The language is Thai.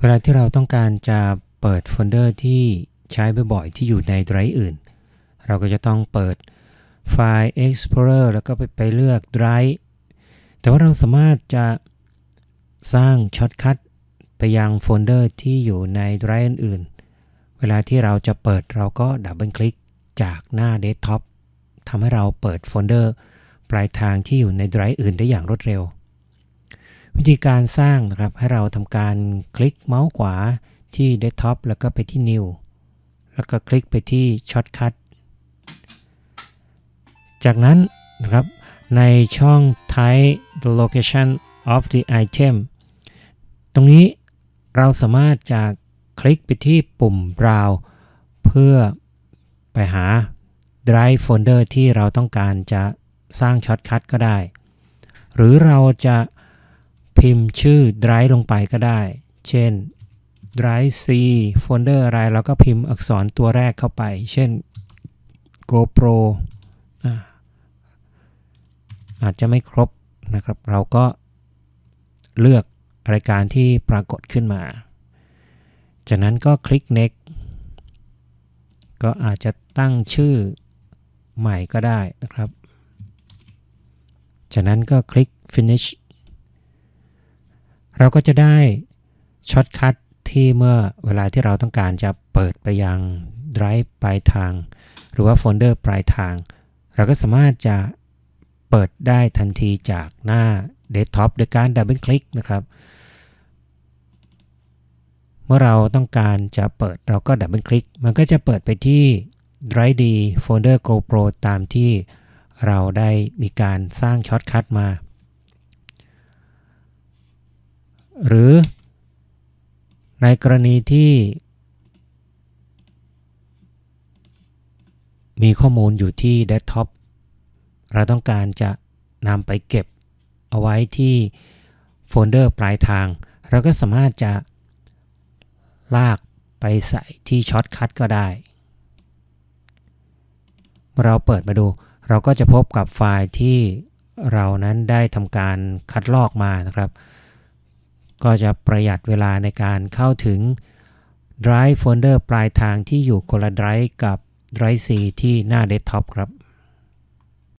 เวลาที่เราต้องการจะเปิดโฟลเดอร์ที่ใช้บ่อยๆที่อยู่ในไดรฟ์อื่น เราก็จะต้องเปิดไฟล์ Explorer แล้วก็ไปไปเลือกไดรฟ์แต่ว่าเราสามารถจะสร้างช็อตคัทไปยังโฟลเดอร์ที่อยู่ในไดรฟ์อื่น เวลาที่เราจะเปิดเราก็ดับเบิลคลิกจากหน้าเดสก์ท็อปทำให้เราเปิดโฟลเดอร์ปลายทางที่อยู่ในไดรฟ์อื่นได้อย่างรวดเร็ว วิธีการสร้างนะครับให้เราทำการคลิกเมาส์ขวาที่เดสก์ท็อปแล้วก็ไปที่ New แล้วก็คลิกไปที่ช็อตคัทจากนั้นนะครับในช่อง Type the location of the item ตรงนี้เราสามารถจะคลิกไปที่ปุ่ม Browse เพื่อไปหา Drive Folder ที่เราต้องการจะสร้างช็อตคัทก็ได้ หรือเราจะ พิมพ์ชื่อ Drive ลงไปก็ได้ เช่น Drive C Folder อะไรเราก็พิมพ์อักษรตัวแรกเข้าไป เช่น GoPro อาอาจจะไม่ครบนะครับ เราก็เลือกรายการที่ปรากฏขึ้นมา จากนั้นก็คลิก next ก็อาจจะตั้งชื่อใหม่ก็ได้นะครับ จากนั้นก็คลิก finish เราก็จะได้ช็อตคัทที่เมื่อเวลาที่เราต้องการจะเปิดไปยัง Drive ปลายทาง หรือว่าโฟลเดอร์ปลายทาง เราก็สามารถจะเปิดได้ทันทีจากหน้าเดสก์ท็อปโดยการดับเบิลคลิกนะครับ เมื่อเราต้องการจะเปิดเราก็ดับเบิลคลิก มันก็จะเปิดไปที่ Drive D Folder GoPro ตามที่เราได้มีการสร้างช็อตคัทมา หรือ ในกรณีที่มีข้อมูลอยู่ที่เดสก์ท็อปเราต้องการจะนำไปเก็บเอาไว้ที่โฟลเดอร์ปลายทาง เราก็สามารถจะลากไปใส่ที่ช็อตคัทก็ได้เมื่อเราเปิดมาดู เราก็จะพบกับไฟล์ที่เรานั้นได้ทำการคัดลอกมานะครับ ก็จะประหยัดเวลาในการเข้าถึง Drive Folder ปลายทางที่อยู่คนละ Drive กับ Drive C ที่หน้าเดสก์ท็อปครับ